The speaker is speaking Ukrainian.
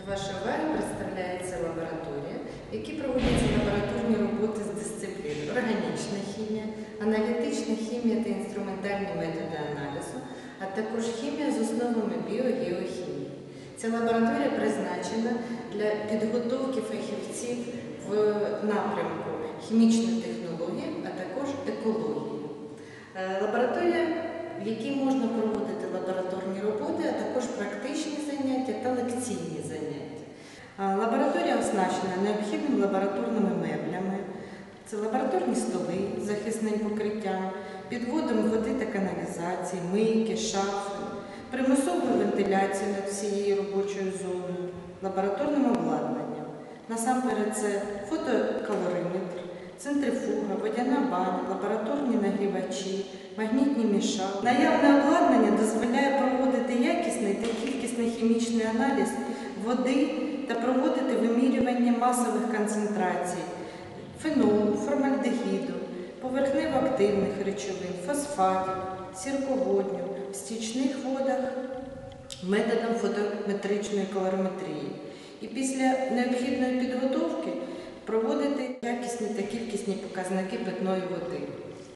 До вашої уваги представляється лабораторія, в якій проводяться лабораторні роботи з дисциплін органічна хімія, аналітична хімія та інструментальні методи аналізу, а також хімія з основами біогеохімії. Ця лабораторія призначена для підготовки фахівців в напрямку хімічної технології, а також екології. Е, Лабораторія, в якій можна проводити лабораторні роботи, а також практичні заняття та лекційні Лабораторія оснащена необхідними лабораторними меблями. Це лабораторні столи з захисним покриттям, підводом води та каналізації, мийки, шафи, примусовою вентиляцією над всією робочою зоною, лабораторним обладнанням. Насамперед це фотокалориметр, центрифуга, водяна баня, лабораторні нагрівачі, магнітні мішали. Наявне обладнання дозволяє проводити якісний та кількісний хімічний аналіз води та проводити вимірювання масових концентрацій фенолу, формальдегіду, поверхнево-активних речовин, фосфатів, сірководню, в стічних водах методом фотометричної калориметрії. І після необхідної підготовки проводити якісні та кількісні показники питної води.